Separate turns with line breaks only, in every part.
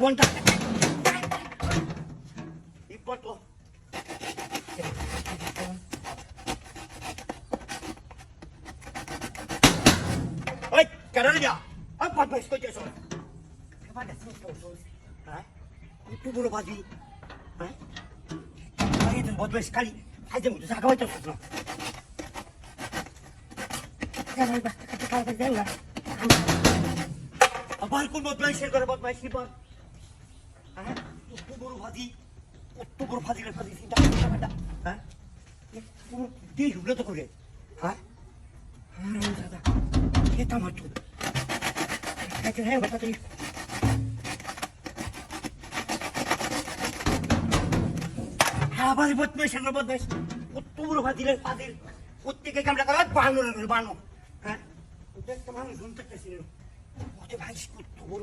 কোনটা ইম্পর্টো ওই কেডা রে আর বদমাইশ কইতেছ হ্যাঁ একটু বড় বাজি হ্যাঁ আরে তুমি বদমাইশ খালি আজ আমি জায়গা হইতেছ না আবার কোন বদমাইশের করে বদমাইশ নিবার হ্যাঁ? ভাজি, একটু বড় ভাজি রে ভাজি চিন্তা করতে হবে হ্যাঁ? হ্যাঁ? হ্যাঁ দাদা আমার তো খাইতে হ্যাঁ তুই আবার বদমাইশ আমরা বদমাইশ। কত বড় ভাজিলের ফাদিল প্রত্যেকে কামড়া করা বানো রে বানো হ্যাঁ? একটা মানুষ শুনতে পেয়েছিল ওতে ভাই কত বড়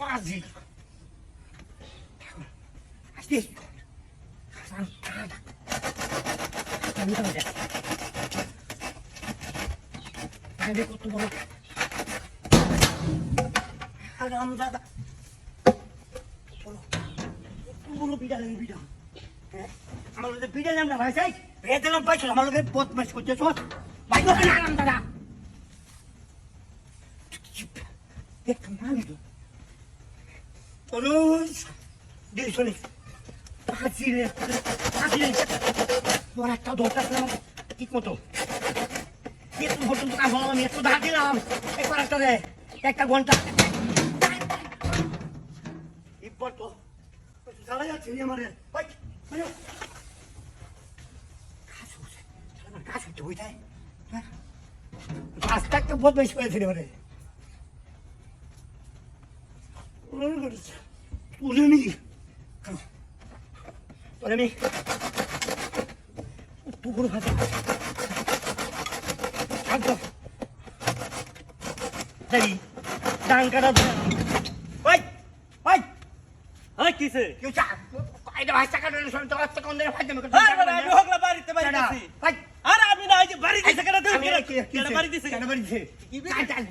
ka? Kami ka na. Hindi ko tumulog. Alam mo, dada. Tulog. পুরো বিড়া লাগে বিড়া হ্যাঁ আমার বিড়া জান না ভাই সাই রেতে পাইছো আমার লোকে বদমাস করছে ভাই লোকে না দাদা দেখ মালি তো হাসি রে হাসি রে। তোর একটা দরকার ছিল একটু পর্যন্ত দিলাম। একবার একটা দে, একটা ঘণ্টা। ইম্পর্টো চালা যাচ্ছে আমারে। কাজ কাজ হচ্ছে হ্যাঁ। রাস্তা একটা বহুত বেশি করেছে রে আমারে তুলে নি তুলে নি পুকুর ভাষা থাকতো যাই ডাঙ্কাটা ওই ওই
হ্যাঁ কিসে
কেউ চা এটা ভাষা কাটানোর সময় তো রাস্তা কোন দিকে ফাইতে
আরে আমি হগলা বাড়িতে বাড়িতেছি
ভাই
আরে আমি না এই যে
কি
কেন বাড়ি দিছে
কেন বাড়ি? দিছে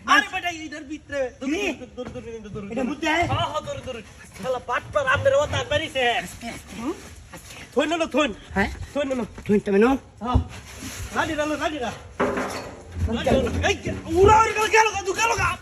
আরে বেটা ইধার ভিতরে। দূর দূর দূর দূর দূর
এটা বুঝতে
হ্যাঁ হ্যাঁ দূর দূর। শালা পাটটা রামদের ওটা বাড়িছে থই না থই
হ্যাঁ?
থই না
তুই তো মেনো।
হ্যাঁ। গাড়ি রালো গাড়ি রা উড়া উড়া গেল গেল গেল গেল